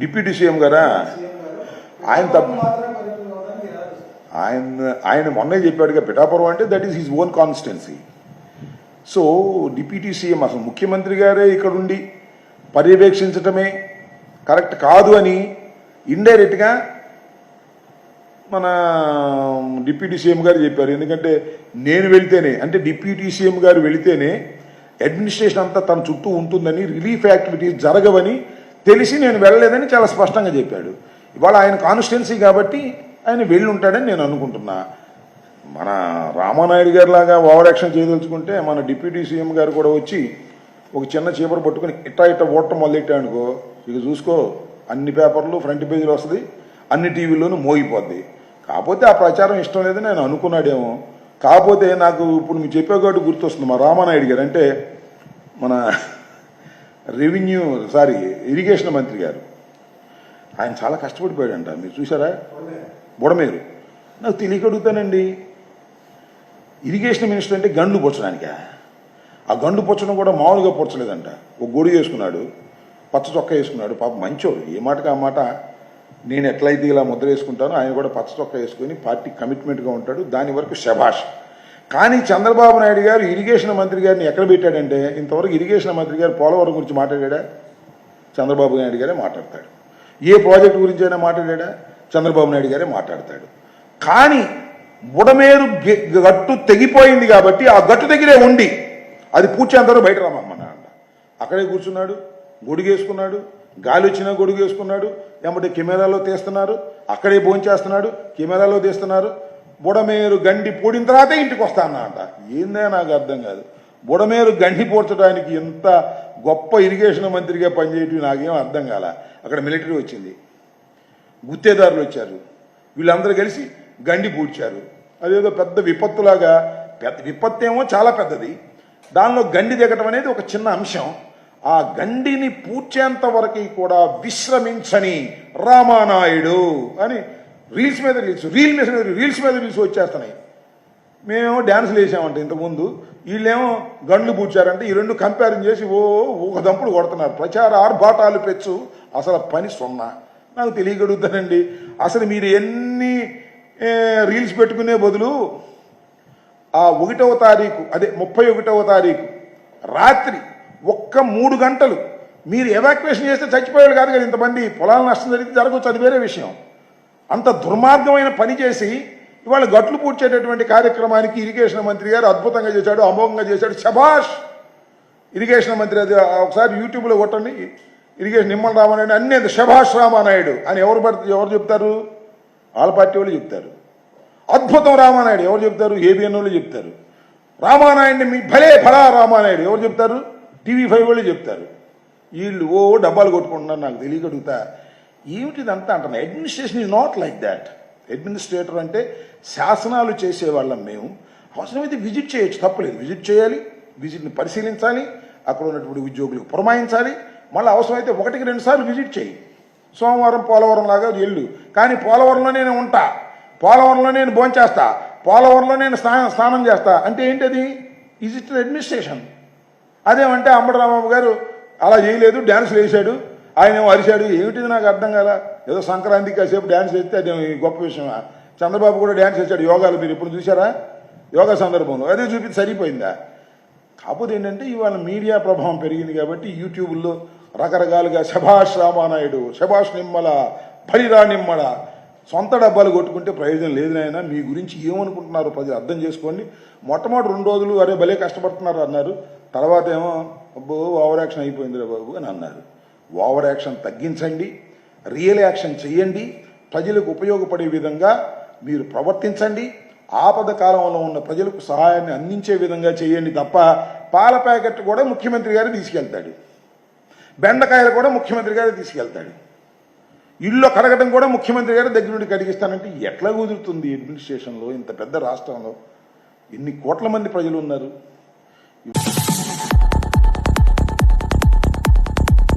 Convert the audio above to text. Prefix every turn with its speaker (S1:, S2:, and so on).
S1: Deputy CM గారా? ఆయన తప్ప ఆయన ఆయన మొన్నే చెప్పాడుగా పిఠాపురం అంటే that is his own constituency so deputy CM అసలు ముఖ్యమంత్రి గారే ఇక్కడుండి పర్యవేక్షించటమే కరెక్ట్ కాదు అని ఇండైరెక్ట్గా మన డిప్యూటీ సీఎం గారు చెప్పారు. ఎందుకంటే నేను వెళితేనే అంటే డిప్యూటీ సీఎం గారు వెళితేనే అడ్మినిస్ట్రేషన్ అంతా తన చుట్టూ ఉంటుందని రిలీఫ్ యాక్టివిటీస్ జరగవని తెలిసి నేను వెళ్ళలేదని చాలా స్పష్టంగా చెప్పాడు. ఇవాళ ఆయన కాన్స్టిట్యున్సీ కాబట్టి ఆయన వెళ్ళి ఉంటాడని నేను అనుకుంటున్నా. మన రామానాయుడు గారి లాగా ఓవర్ యాక్షన్ చేయదలుచుకుంటే మన డిప్యూటీ సీఎం గారు కూడా వచ్చి ఒక చిన్న చీపర పట్టుకుని ఇట్టా ఇట్ట ఓటం మొదలెట్టానుకో ఇక చూసుకో అన్ని పేపర్లు ఫ్రంట్ పేజీలు వస్తుంది అన్ని టీవీల్లోనూ మోగిపోద్ది. కాకపోతే ఆ ప్రచారం ఇష్టం లేదని నేను అనుకున్నాడేమో. కాకపోతే నాకు ఇప్పుడు మీరు చెప్పే కాబట్టి గుర్తొస్తుంది మా రామానాయుడు గారు. అంటే మన రెవెన్యూ సారీ ఇరిగేషన్ మంత్రి గారు. ఆయన చాలా కష్టపడిపోయాడంట. మీరు చూసారా బుడమేరు. నాకు తెలియక అడుగుతానండి. ఇరిగేషన్ మినిస్టర్ అంటే గండ్లు పొచ్చడానికా? ఆ గండు పొచ్చడం కూడా మామూలుగా పొచ్చలేదంట. ఒక గొడుగు వేసుకున్నాడు పచ్చ చొక్క వేసుకున్నాడు. పాప మంచోడు. ఏ మాటకి ఆ మాట? నేను ఎట్లయితే ఇలా ముద్ర వేసుకుంటానో ఆయన కూడా పచ్చ చొక్క వేసుకొని పార్టీ కమిట్మెంట్గా ఉంటాడు. దాని వరకు శభాష్. కానీ చంద్రబాబు నాయుడు గారు ఇరిగేషన్ మంత్రి గారిని ఎక్కడ పెట్టాడంటే ఇంతవరకు ఇరిగేషన్ మంత్రి గారు పోలవరం గురించి మాట్లాడా చంద్రబాబు నాయుడు గారే మాట్లాడతాడు. ఏ ప్రాజెక్టు గురించి అయినా మాట్లాడా చంద్రబాబు నాయుడు గారే మాట్లాడతాడు. కానీ బుడమేరు గట్టు తెగిపోయింది కాబట్టి ఆ గట్టు దగ్గరే ఉండి అది పూడ్చేంతవరకు బయట రమ్మన్నాడు అక్కడే కూర్చున్నాడు గొడుగేసుకున్నాడు గాలి వచ్చినా గొడుగేసుకున్నాడు ఏమంటే కెమెరాలో తీస్తున్నారు అక్కడే భోంచేస్తున్నాడు కెమెరాలో తీస్తున్నారు బుడమేరు గండి పూడిన తర్వాతే ఇంటికి వస్తా అన్నా అంట ఏందే నాకు అర్థం కాదు. బుడమేరు గండి పూడ్చడానికి ఎంత గొప్ప ఇరిగేషన్ మంత్రిగా పనిచేయటం నాకేం అర్థం కాల. అక్కడ మిలిటరీ వచ్చింది. గుత్తేదారులు వచ్చారు. వీళ్ళందరూ కలిసి గండి పూడ్చారు. అదేదో పెద్ద విపత్తులాగా పెద్ద విపత్తు ఏమో చాలా పెద్దది. దానిలో గండి దిగటం అనేది ఒక చిన్న అంశం. ఆ గండిని పూడ్చేంత వరకు కూడా విశ్రమించని రామానాయుడు అని రీల్స్ మీద రీల్స్ రీల్ మీద రీల్స్ మీద రీల్స్ వచ్చేస్తున్నాయి. మేమేమో డ్యాన్సులు వేసామంటే ఇంతకుముందు వీళ్ళేమో గండ్లు పూడ్చారంటే ఈ రెండు కంపేరింగ్ చేసి ఓ ఒక దంపుడు కొడుతున్నారు. ప్రచార ఆర్భాటాలు పెచ్చు అసలు పని సున్నా. నాకు తెలియగలుగుతానండి అసలు మీరు ఎన్ని రీల్స్ పెట్టుకునే బదులు ఆ ఒకటవ తారీఖు అదే ముప్పై ఒకటవ తారీఖు రాత్రి ఒక్క మూడు గంటలు మీరు ఎవాక్యువేషన్ చేస్తే చచ్చిపోయాడు కాదు కదా ఇంతమంది. పొలాల నష్టం జరిగితే జరగవచ్చు అది వేరే విషయం. అంత దుర్మార్గమైన పని చేసి ఇవాళ గట్లు పూడ్చేటటువంటి కార్యక్రమానికి ఇరిగేషన్ మంత్రి గారు అద్భుతంగా చేశాడు అమోఘంగా చేశాడు. శభాష్! ఇరిగేషన్ మంత్రి అది ఒకసారి యూట్యూబ్లో కొట్టండి. ఇరిగేషన్ నిమ్మల రామానాయుడు అన్ని అది శభాష్ రామానాయుడు అని ఎవరు పడితే ఎవరు చెప్తారు? వాళ్ళ పార్టీ వాళ్ళు చెప్తారు. అద్భుతం రామానాయుడు ఎవరు చెప్తారు? ఏబిఎన్ వాళ్ళు చెప్తారు. రామానాయుడిని మీ భలే ఫలా రామానాయుడు ఎవరు చెప్తారు? టీవీ ఫైవ్ వాళ్ళు చెప్తారు. వీళ్ళు ఓ డబ్బాలు కొట్టుకుంటున్నారు నాకు ఏమిటిదంతా అంటున్నా? Administration is not like that administrator అంటే శాసనాలు చేసేవాళ్ళం మేము. అవసరమైతే విజిట్ చేయొచ్చు తప్పలేదు. విజిట్ చేయాలి విజిట్ని పరిశీలించాలి అక్కడ ఉన్నటువంటి ఉద్యోగులకు పురమాయించాలి. మళ్ళీ అవసరమైతే ఒకటికి రెండు సార్లు విజిట్ చేయి. సోమవారం పోలవరం లాగా వెళ్ళు. కానీ పోలవరంలో నేను ఉంటా. పోలవరంలో నేను భోంచేస్తా పోలవరంలో నేను స్నానం స్నానం చేస్తా. అంటే ఏంటది? ఈజ్ ఇట్ అడ్మినిస్ట్రేషన్ అదేమంటే అంబడరామబాబు గారు అలా చేయలేదు డ్యాన్స్ వేసాడు ఆయన ఏమో అరిశాడు ఏమిటిది నాకు అర్థం కదా ఏదో సంక్రాంతికి కాసేపు డ్యాన్స్ వేస్తే అది గొప్ప విషయమా చంద్రబాబు కూడా డ్యాన్స్ వేసాడు యోగాలు మీరు ఇప్పుడు చూసారా యోగా సందర్భంలో. అదే చూపించి సరిపోయిందా? కాకపోతే ఏంటంటే ఇవాళ మీడియా ప్రభావం పెరిగింది కాబట్టి యూట్యూబ్లో రకరకాలుగా శభాష్ రామానాయుడు శభాష్ నిమ్మల భరిరా నిమ్మల సొంత డబ్బాలు కొట్టుకుంటే ప్రయోజనం లేదు నాయన. మీ గురించి ఏమనుకుంటున్నారు ప్రజలు అర్థం చేసుకోండి. మొట్టమొదటి రెండు రోజులు అరే భలే కష్టపడుతున్నారు అన్నారు. తర్వాత ఏమో అబ్బో ఓవరాక్షన్ అయిపోయిందిరా బాబు అని అన్నారు. ఓవర్ యాక్షన్ తగ్గించండి రియల్ యాక్షన్ చేయండి ప్రజలకు ఉపయోగపడే విధంగా మీరు ప్రవర్తించండి ఆపద కాలంలో ఉన్న ప్రజలకు సహాయాన్ని అందించే విధంగా చేయండి తప్ప పాల ప్యాకెట్ కూడా ముఖ్యమంత్రి గారు తీసుకెళ్తాడు. బెండకాయలు కూడా ముఖ్యమంత్రి గారు తీసుకెళ్తాడు. ఇల్లు కడగడం కూడా ముఖ్యమంత్రి గారు దగ్గర నుండి కడిగిస్తానంటే ఎట్లా కుదురుతుంది అడ్మినిస్ట్రేషన్లో ఇంత పెద్ద రాష్ట్రంలో? ఎన్ని కోట్ల మంది ప్రజలు ఉన్నారు?